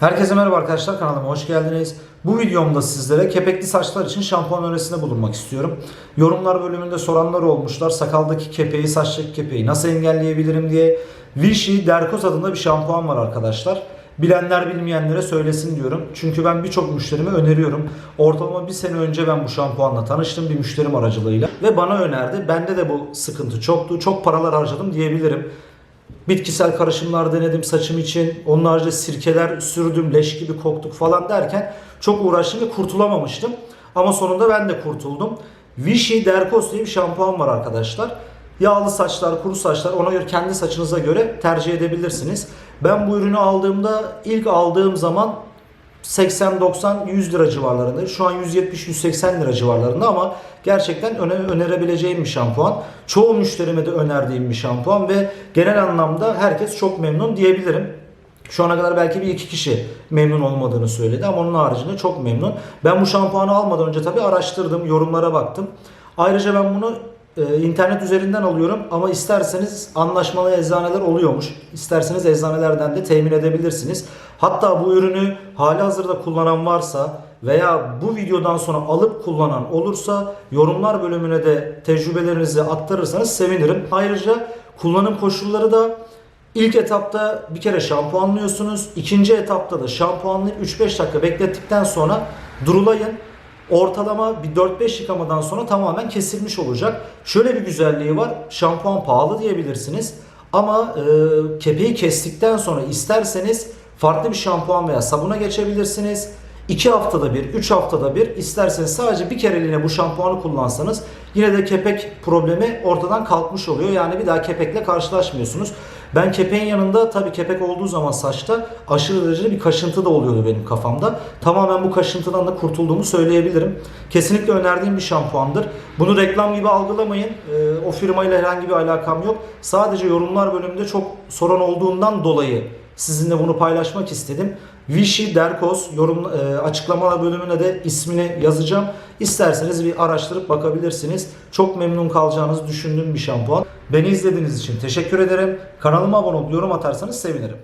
Herkese merhaba arkadaşlar kanalıma hoş geldiniz. Bu videomda sizlere kepekli saçlar için şampuan önerisinde bulunmak istiyorum. Yorumlar bölümünde soranlar olmuşlar. Sakaldaki kepeği, saçtaki kepeği nasıl engelleyebilirim diye. Vichy Dercos adında bir şampuan var arkadaşlar. Bilenler bilmeyenlere söylesin diyorum. Çünkü ben birçok müşterime öneriyorum. Ortalama bir sene önce ben bu şampuanla tanıştım bir müşterim aracılığıyla. Ve bana önerdi. Bende de bu sıkıntı çoktu. Çok paralar harcadım diyebilirim. Bitkisel karışımlar denedim saçım için. Onun haricinde sirkeler sürdüm, leş gibi koktuk falan derken çok uğraştım ve kurtulamamıştım. Ama sonunda ben de kurtuldum. Vichy Dercos diye bir şampuan var arkadaşlar. Yağlı saçlar, kuru saçlar ona göre kendi saçınıza göre tercih edebilirsiniz. Ben bu ürünü aldığımda ilk aldığım zaman 80-90-100 lira civarlarında. Şu an 170-180 lira civarlarında ama gerçekten öne, önerebileceğim bir şampuan. Çoğu müşterime de önerdiğim bir şampuan ve genel anlamda herkes çok memnun diyebilirim. Şu ana kadar belki bir iki kişi memnun olmadığını söyledi ama onun haricinde çok memnun. Ben bu şampuanı almadan önce tabii araştırdım, yorumlara baktım. Ayrıca ben bunu e, internet üzerinden alıyorum ama isterseniz anlaşmalı eczaneler oluyormuş. İsterseniz eczanelerden de temin edebilirsiniz. Hatta bu ürünü hali hazırda kullanan varsa veya bu videodan sonra alıp kullanan olursa yorumlar bölümüne de tecrübelerinizi aktarırsanız sevinirim. Ayrıca kullanım koşulları da İlk etapta bir kere şampuanlıyorsunuz. İkinci etapta da şampuanlayıp 3-5 dakika beklettikten sonra durulayın. Ortalama bir 4-5 yıkamadan sonra tamamen kesilmiş olacak. Şöyle bir güzelliği var. Şampuan pahalı diyebilirsiniz. Ama e, kepeği kestikten sonra isterseniz farklı bir şampuan veya sabuna geçebilirsiniz. 2 haftada bir, 3 haftada bir isterseniz sadece bir kereliğine bu şampuanı kullansanız yine de kepek problemi ortadan kalkmış oluyor. Yani bir daha kepekle karşılaşmıyorsunuz. Ben kepeğin yanında tabii kepek olduğu zaman saçta aşırı derecede bir kaşıntı da oluyordu benim kafamda. Tamamen bu kaşıntıdan da kurtulduğumu söyleyebilirim. Kesinlikle önerdiğim bir şampuandır. Bunu reklam gibi algılamayın. Ee, o firmayla herhangi bir alakam yok. Sadece yorumlar bölümünde çok sorun olduğundan dolayı sizinle bunu paylaşmak istedim. Vichy Derkos yorum e, açıklamalar bölümüne de ismini yazacağım. İsterseniz bir araştırıp bakabilirsiniz. Çok memnun kalacağınızı düşündüğüm bir şampuan. Beni izlediğiniz için teşekkür ederim. Kanalıma abone olup yorum atarsanız sevinirim.